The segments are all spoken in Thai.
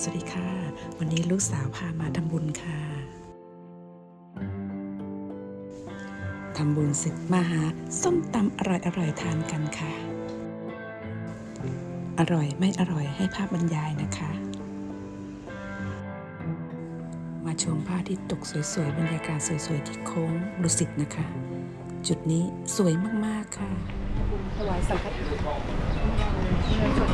สวัสดีค่ะ วันนี้ลูกสาวพามาทำบุญค่ะทำบุญเสร็จมาหาส้มตำอร่อยๆทานกันค่ะ อร่อยไม่อร่อยให้ภาพบรรยายนะคะ มาชมพระอาทิตย์ตกสวยๆบรรยากาศสวยๆที่โค้งดุสิตนะคะ จุดนี้สวยมากๆค่ะถวายสังฆทานเงินสด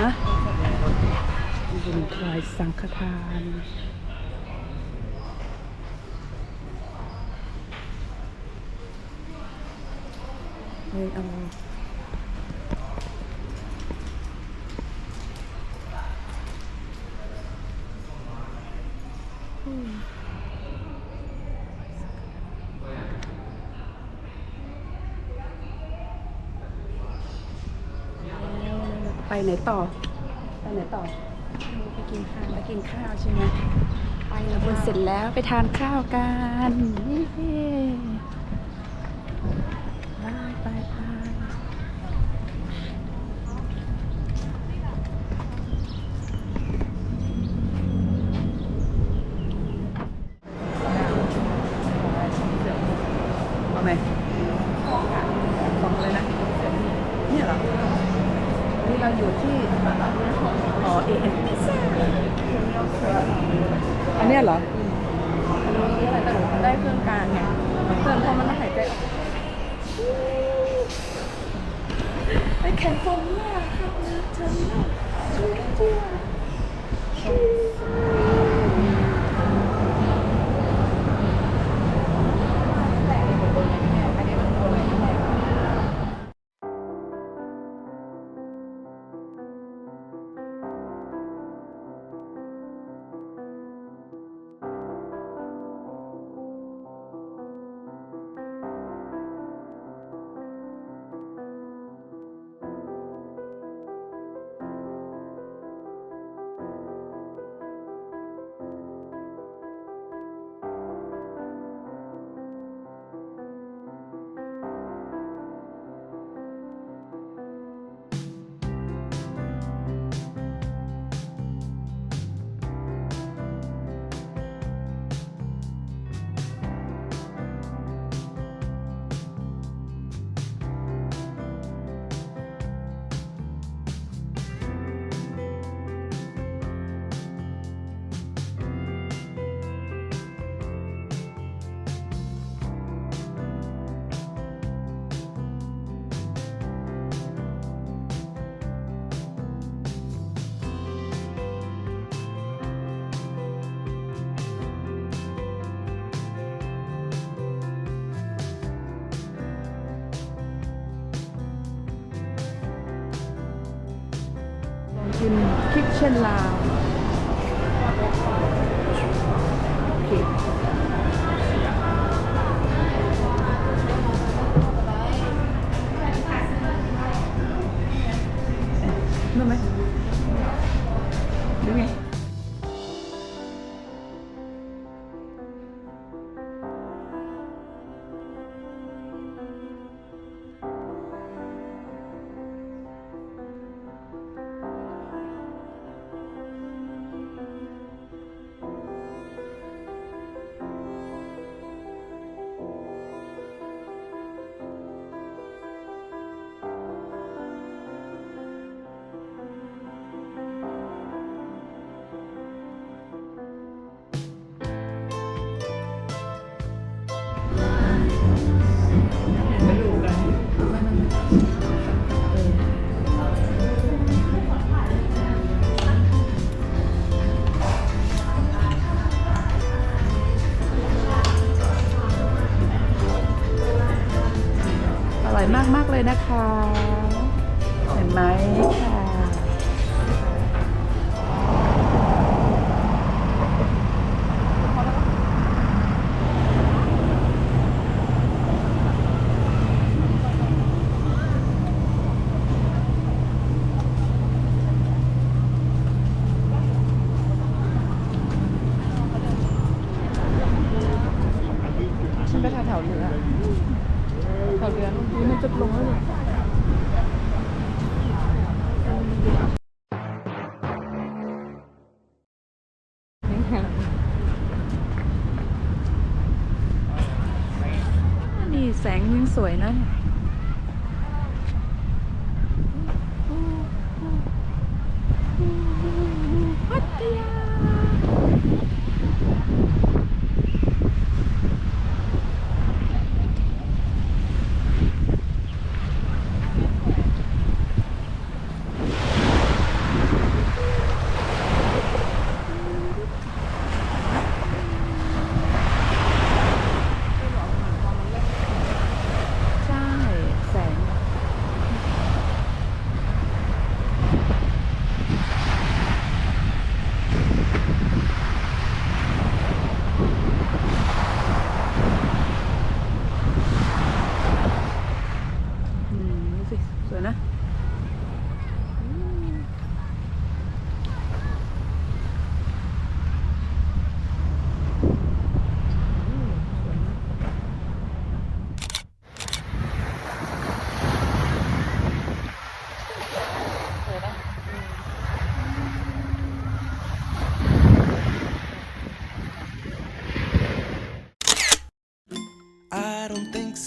ฮะ บุญถวายสังฆทานเฮ้ยเอาอืมไปไหนต่อ ไปไหนต่อ กินข้าวไปกินข้าวใช่ไหมไปแล้วบนเสร็จแล้วไปทานข้าวกันไปไปไปเอาไหมของเลยนะ เนี่ยเหรอ นี่เราอยู่ที่หอเอ็นอัน เนี้ยเหรอ เชียนลาวโอเค ยนะคะ เห็นไหมค่ะฉันไปทางแถวเหนือ จุดลงแล้วเนี่ยนี่แสงมังสวยนะ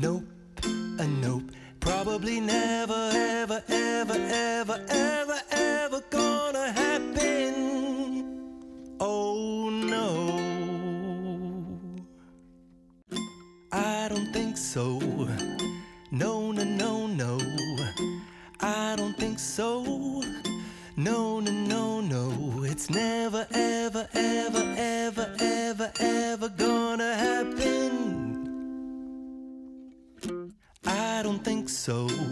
nope, a nope. Probably never, ever, ever, ever, ever, ever gonna happen. So.